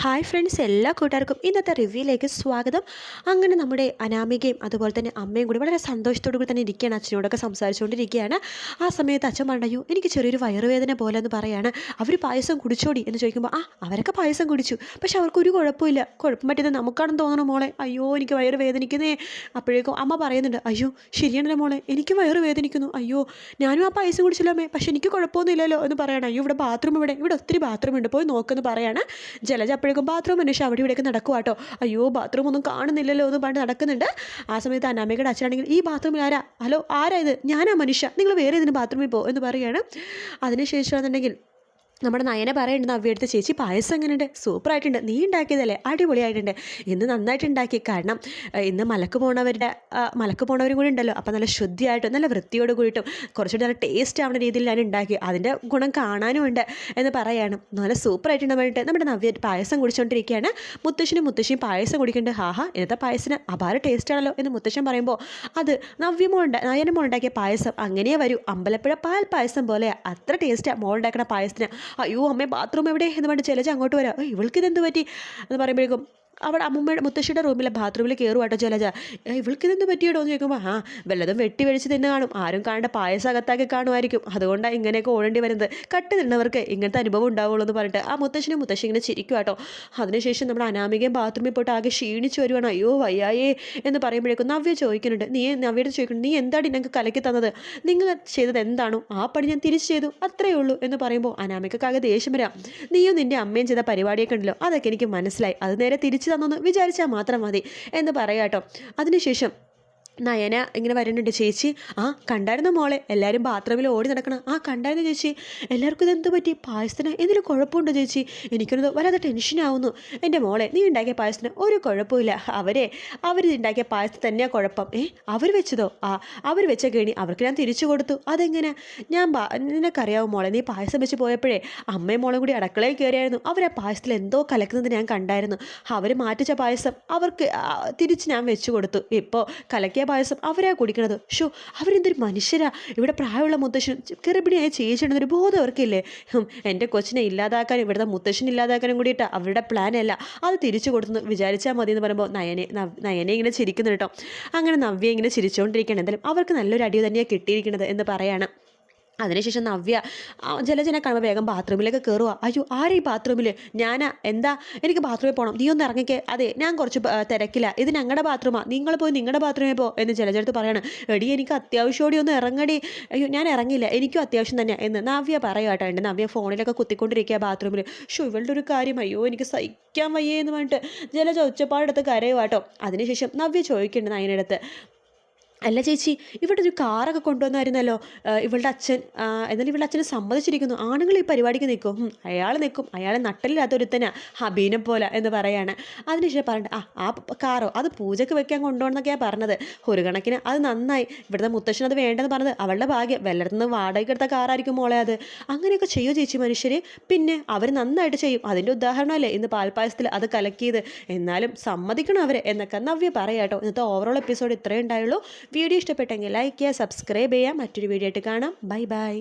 Hi friends എല്ലാ കൂട്ടുകാർക്കും ഇന്നത്തെ റിവ്യൂയിലേക്ക് സ്വാഗതം. അങ്ങനെ നമ്മുടെ അനാമികയും അതുപോലെ തന്നെ അമ്മയും കൂടി വളരെ സന്തോഷത്തോടു കൂടി തന്നെ ഇരിക്കുകയാണ്. അച്ഛനോടൊക്കെ സംസാരിച്ചുകൊണ്ടിരിക്കുകയാണ്. ആ സമയത്ത് അച്ഛൻ പറഞ്ഞു എനിക്ക് ചെറിയൊരു വയറുവേദന പോലെ എന്ന് പറയാണ്. അവർ പായസം കുടിച്ചോടി? എന്ന് ചോദിക്കുമ്പോൾ ആ അവരൊക്കെ പായസം കുടിച്ചു. പക്ഷെ അവർക്കൊരു കുഴപ്പമില്ല. കുഴപ്പം പറ്റിയത് നമുക്കാണെന്ന് തോന്നണം മോളെ. അയ്യോ എനിക്ക് വയറ് വേദനിക്കുന്നേ. അപ്പോഴേക്കും അമ്മ പറയുന്നുണ്ട് അയ്യോ ശരിയാണല്ലോ മോളെ. എനിക്ക് വയറ് വേദനിക്കുന്നു. അയ്യോ ഞാനും ആ പായസം കുടിച്ചില്ല അമ്മേ. പക്ഷെ എനിക്ക് കുഴപ്പമൊന്നുമില്ലല്ലോ എന്ന് പറയണം. അയ്യോ ഇവിടെ ബാത്റൂം ഇവിടെ. ഇവിടെ ഒത്തിരി ബാത്റൂം ഉണ്ട്. പോയി നോക്കുമെന്ന് പറയാണ് ജലജ. അപ്പോഴേക്കും ബാത്റൂം അന്വേഷിച്ച് അവിടെ ഇവിടെയൊക്കെ നടക്കുക കേട്ടോ അയ്യോ ബാത്റൂം ഒന്നും കാണുന്നില്ലല്ലോ എന്ന് പറഞ്ഞ് നടക്കുന്നുണ്ട്. ആ സമയത്ത് അനാമികയുടെ അച്ഛനാണെങ്കിൽ ഈ ബാത്റൂമിൽ ആരാ? ഹലോ ആരാ ഇത്? ഞാനാ മനുഷ്യ. നിങ്ങൾ വേറെ ഇതിന് ബാത്റൂമിൽ പോകും എന്ന് പറയുകയാണ്. അതിനുശേഷമാണെന്നുണ്ടെങ്കിൽ നമ്മുടെ നയനെ പറയുന്നുണ്ട് നവ്യെടുത്ത് ചേച്ചി പായസം എങ്ങനെയുണ്ട്? സൂപ്പറായിട്ടുണ്ട് നീ ഉണ്ടാക്കിയതല്ലേ? അടിപൊളിയായിട്ടുണ്ട്. ഇന്ന് നന്നായിട്ട് ഉണ്ടാക്കി. കാരണം ഇന്ന് മലക്ക് പോണവരുടെ മലക്ക് പോണവരും കൂടി ഉണ്ടല്ലോ. അപ്പോൾ നല്ല ശുദ്ധിയായിട്ടും നല്ല വൃത്തിയോട് കൂടിയിട്ടും കുറച്ചുകൂടി നല്ല ടേസ്റ്റ് ആവുന്ന രീതിയിൽ ഞാൻ ഉണ്ടാക്കി. അതിന്റെ ഗുണം കാണാനും ഉണ്ട് എന്ന് പറയാണ്. നല്ല സൂപ്പറായിട്ടുണ്ട് പറഞ്ഞിട്ട് നമ്മുടെ നവ്യ പായസം കുടിച്ചുകൊണ്ടിരിക്കുകയാണ് മുത്തശ്ശനും മുത്തശ്ശിയും പായസം കുടിക്കുന്നുണ്ട്. ഹാഹാ ഇന്നത്തെ പായസത്തിന് അപാര ടേസ്റ്റാണല്ലോ എന്ന് മുത്തശ്ശൻ പറയുമ്പോൾ അത് നവ്യമോ ഉണ്ടാ നയനമോൾ ഉണ്ടാക്കിയ പായസം. അങ്ങനെയേ വരൂ. അമ്പലപ്പുഴ പാൽ പായസം പോലെ അത്ര ടേസ്റ്റാണ് മോൾ ഉണ്ടാക്കുന്ന പായസത്തിന്. അയ്യോ അമ്മേ ബാത്റൂം എവിടെ? എന്ന് പറഞ്ഞിട്ട് ചെലച്ച് അങ്ങോട്ട് വരാം. "ഏയ്, ഇവൾക്ക് ഇതെന്ത് പറ്റി? എന്ന് പറയുമ്പോഴേക്കും അവിടെ അമ്മൂമ്മയുടെ മുത്തശ്ശിയുടെ റൂമിലെ ബാത്റൂമിൽ കയറും കേട്ടോ ജലജ. "ഏ, ഇവൾക്ക് ഇതെന്ത് പറ്റിയിടോ? എന്ന് ചോദിക്കുമ്പോൾ ആ വല്ലതും വെട്ടി വെടിച്ച് തന്നെ കാണും. ആരും കാണേണ്ട പായസം അകത്താക്കി കാണുമായിരിക്കും. അതുകൊണ്ടാണ് ഇങ്ങനെയൊക്കെ ഓടേണ്ടി വരുന്നത്. കട്ട് തിന്നവർക്ക് ഇങ്ങനത്തെ അനുഭവം ഉണ്ടാവുള്ളൂ എന്ന് പറഞ്ഞിട്ട് ആ മുത്തശ്ശനും മുത്തശ്ശി ഇങ്ങനെ ചിരിക്കും കേട്ടോ. അതിനുശേഷം നമ്മുടെ അനാമികയും ബാത്റൂമിൽ പോയിട്ട് ആകെ ക്ഷീണിച്ച് വരുവാണ്. അയ്യോ വയ്യായേ എന്ന് പറയുമ്പോഴേക്കും നവ്യ ചോദിക്കുന്നുണ്ട്. നീ നവ്യയുടെ ചോദിക്കുന്നു നീ എന്താണ് ഞങ്ങൾക്ക് കലക്കി തന്നത്? നിങ്ങൾ ചെയ്തത് എന്താണോ? ആ പണി ഞാൻ തിരിച്ചു ചെയ്തു. അത്രയേ ഉള്ളൂ എന്ന് പറയുമ്പോൾ അനാമികക്കാകെ ദേഷ്യം വരാം. നീയും നിന്റെ അമ്മയും ചെയ്ത പരിപാടിയൊക്കെ ഉണ്ടല്ലോ? അതൊക്കെ എനിക്ക് മനസ്സിലായി. അത് നേരെ തിരിച്ചു തന്നൊന്ന് വിചാരിച്ചാൽ മാത്രം മതി എന്ന് പറയാട്ടോ. അതിനുശേഷം നയന ഇങ്ങനെ വരുന്നുണ്ട്. ചേച്ചി ആ കണ്ടായിരുന്നു മോളെ? എല്ലാവരും ബാത്റൂമിൽ ഓടി നടക്കണം. ആ കണ്ടായിരുന്നു ചേച്ചി. എല്ലാവർക്കും ഇതെന്ത് പറ്റി? പായസത്തിന് എന്തെങ്കിലും കുഴപ്പമുണ്ടോ ചേച്ചി? എനിക്കൊന്നത് വല്ലാതെ ടെൻഷനാവുന്നു എന്റെ മോളെ നീ ഉണ്ടാക്കിയ പായസത്തിന് ഒരു കുഴപ്പമില്ല അവരെ അവർ ഉണ്ടാക്കിയ പായസത്തിന് തന്നെയാണ് കുഴപ്പം. ഏ അവർ വെച്ചതോ? ആ അവർ വെച്ച കേണി അവർക്ക് ഞാൻ തിരിച്ചു കൊടുത്തു. അതെങ്ങനെ? ഞാൻ നിനക്കറിയാവും മോളെ നീ പായസം വെച്ച് പോയപ്പോഴേ അമ്മയും മോളും കൂടി അടുക്കളയിൽ കയറിയായിരുന്നു. അവർ ആ പായസത്തിൽ എന്തോ കലക്കുന്നത് ഞാൻ കണ്ടായിരുന്നു. അവർ മാറ്റിച്ച പായസം അവർക്ക് തിരിച്ച് ഞാൻ വെച്ചു കൊടുത്തു. ഇപ്പോൾ കലക്കിയ പായസം അവരാ കുടിക്കണത്. ഷോ അവരെന്തൊരു മനുഷ്യരാ. ഇവിടെ പ്രായമുള്ള മുത്തശ്ശൻ ഗർഭിണിയായ ചേച്ചിയുണ്ടെന്നൊരു ബോധം അവർക്കില്ലേ? എന്റെ കൊച്ചിനെ ഇല്ലാതാക്കാനും ഇവിടുത്തെ മുത്തശ്ശൻ ഇല്ലാതാക്കാനും കൂടിയിട്ട് അവരുടെ പ്ലാനല്ല അത് തിരിച്ചു കൊടുത്തു വിചാരിച്ചാൽ മതി എന്ന് പറയുമ്പോൾ നയനെ നയനെ ഇങ്ങനെ ചിരിക്കുന്നു കേട്ടോ. അങ്ങനെ നവ്യ ഇങ്ങനെ ചിരിച്ചുകൊണ്ടിരിക്കുകയാണ് എന്തായാലും അവർക്ക് നല്ലൊരു അടി തന്നെയാണ് കിട്ടിയിരിക്കുന്നത് എന്ന് പറയാണ്. അതിനുശേഷം നവ്യ ജലജന കാണുമ്പോൾ വേഗം ബാത്റൂമിലേക്ക് കയറുക അയ്യോ ആരെ ഈ ബാത്റൂമിൽ ഞാനാ എന്താ? എനിക്ക് ബാത്റൂമിൽ പോകണം നീ ഒന്ന് ഇറങ്ങിക്കേ. അതെ ഞാൻ കുറച്ച് തിരക്കില്ല ഇത് ഞങ്ങളുടെ ബാത്റൂമാണ് നിങ്ങൾ പോയി നിങ്ങളുടെ ബാത്റൂമിൽ പോ എന്ന് ജലജടുത്ത് പറയണം. എടി എനിക്ക് അത്യാവശ്യമോടി ഒന്ന് ഇറങ്ങടി. അയ്യോ ഞാൻ ഇറങ്ങില്ല എനിക്കും അത്യാവശ്യം തന്നെയാണ് എന്ന് നവ്യ പറയുക കേട്ടോ. എന്റെ നവ്യ ഫോണിലൊക്കെ കുത്തിക്കൊണ്ടിരിക്കുക ബാത്റൂമിൽ ഷോ ഇവളുടെ ഒരു കാര്യം. അയ്യോ എനിക്ക് സഹിക്കാൻ വയ്യേ എന്ന് പറഞ്ഞിട്ട് ജലജ ഒച്ചപ്പാടെടുത്ത് കരയുവാട്ടോ അതിനുശേഷം നവ്യ ചോദിക്കുന്നുണ്ട് നയനടുത്ത് അല്ല ചേച്ചി ഇവിടെ ഒരു കാറൊക്കെ കൊണ്ടുവന്നായിരുന്നല്ലോ. ഇവളുടെ അച്ഛൻ എന്നാലും ഇവളുടെ അച്ഛനെ സമ്മതിച്ചിരിക്കുന്നു. ആണുങ്ങൾ ഈ പരിപാടിക്ക് നിൽക്കും. അയാൾ നിൽക്കും. അയാൾ നട്ടലില്ലാത്ത ഒരുത്തനാ ഹബീനെ പോലെ എന്ന് പറയാണ്. അതിനുശേഷം പറഞ്ഞിട്ട് ആ ആ കാറോ അത് പൂജയ്ക്ക് വെക്കാൻ കൊണ്ടുപോകണമെന്നൊക്കെയാണ് പറഞ്ഞത്. ഒരു കണക്കിന് അത് നന്നായി. ഇവിടുത്തെ മുത്തശ്ശൻ അത് വേണ്ടെന്ന് പറഞ്ഞത് അവളുടെ ഭാഗ്യം. വല്ലയിടത്തുനിന്ന് വാടകയ്ക്ക് എടുത്ത കാറായിരിക്കും മോളെ അത്. അങ്ങനെയൊക്കെ ചെയ്യോ ചേച്ചി മനുഷ്യർ പിന്നെ അവർ നന്നായിട്ട് ചെയ്യും. അതിന്റെ ഉദാഹരണമല്ലേ? ഇന്ന് പാൽപ്പായസത്തിൽ അത് കലക്കിയത്. എന്നാലും സമ്മതിക്കണം അവരെ എന്നൊക്കെ നവ്യ പറയാട്ടോ. ഇന്നത്തെ ഓവറോൾ എപ്പിസോഡ് ഇത്രയേ ഉണ്ടായുള്ളൂ. വീഡിയോ ഇഷ്ടപ്പെട്ടെങ്കിൽ ലൈക്ക് ചെയ്യുക സബ്സ്ക്രൈബ് ചെയ്യുക. മറ്റൊരു വീഡിയോ ആയിട്ട് കാണാം. Bye bye